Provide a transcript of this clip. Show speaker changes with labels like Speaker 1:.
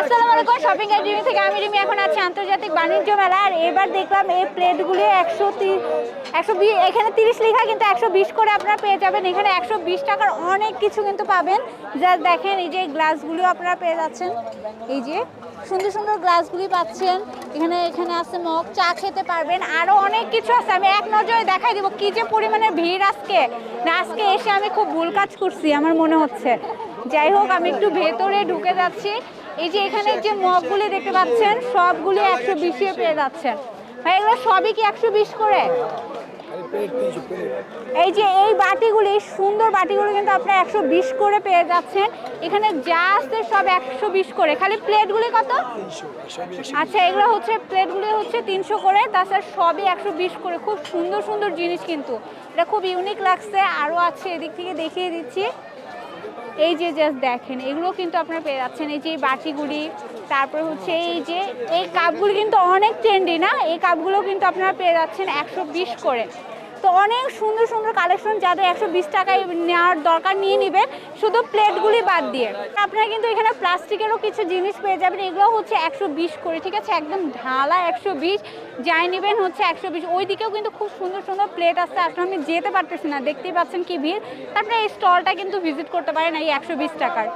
Speaker 1: আসসালামু আলাইকুম shopping academy থেকে আমি রিমি, এখন আছি আন্তর্জাতিক বাণিজ্য মেলা আর এবার দেখলাম এই প্লেটগুলি একশো একশো এখানে তিরিশ লেখা কিন্তু একশো বিশ করে আপনারা পেয়ে যাবেন। এখানে একশো বিশ টাকার অনেক কিছু কিন্তু পাবেন। যা দেখেন, এই যে গ্লাসগুলিও আপনারা পেয়ে যাচ্ছেন। এই যে সুন্দর সুন্দর গ্লাসগুলি পাচ্ছেন। এখানে এখানে আছে মগ, চা খেতে পারবেন। আরও অনেক কিছু আছে। আমি এক নজরে দেখাই দিব কি যে পরিমাণে ভিড় আজকে। না, আজকে এসে আমি খুব ভুল কাজ করছি, আমার মনে হচ্ছে। যাই হোক, আমি একটু ভেতরে ঢুকে যাচ্ছি। এই যে এখানে যে মগগুলি দেখতে পাচ্ছেন, সবগুলি একশো বিশে পেয়ে যাচ্ছেন। ভাই, এগুলো সবই কি একশো বিশ করে? এই যে এই বাটিগুলি, সুন্দর বাটিগুলো কিন্তু আপনারা একশো বিশ করে পেয়ে যাচ্ছেন। এখানে আছে সব একশো বিশ করে। খালি প্লেটগুলি কত? আচ্ছা এগুলো হচ্ছে, প্লেটগুলি হচ্ছে তিনশো করে। তাছাড়া সবই একশো বিশ করে। খুব সুন্দর সুন্দর জিনিস কিন্তু। এটা খুব ইউনিক লাগছে। আরও আছে এদিক থেকে দেখিয়ে দিচ্ছি। এই যে জাস্ট দেখেন এগুলো কিন্তু আপনারা পেয়ে যাচ্ছেন। এই যে বাটিগুড়ি তারপর হচ্ছে এই যে, এই কাপগুলি কিন্তু অনেক ট্রেন্ডি না? এই কাপগুলো কিন্তু আপনারা পেয়ে যাচ্ছেন একশো বিশ করে। তো অনেক সুন্দর সুন্দর কালেকশন যাদের একশো বিশ টাকায় নেওয়ার দরকার নিয়ে নেবেন। শুধু প্লেটগুলি বাদ দিয়ে। আপনারা কিন্তু এখানে প্লাস্টিকেরও কিছু জিনিস পেয়ে যাবেন। এগুলো হচ্ছে একশো বিশ করে, ঠিক আছে? একদম ঢালা একশো বিশ। যাই নেবেন হচ্ছে একশো বিশ। ওই দিকেও কিন্তু খুব সুন্দর সুন্দর প্লেট আছে। আসলে আমি যেতে পারতেছি না। দেখতেই পাচ্ছেন কি ভিড়? তারপরে এই স্টলটা কিন্তু ভিজিট করতে পারেন এই একশো বিশ টাকার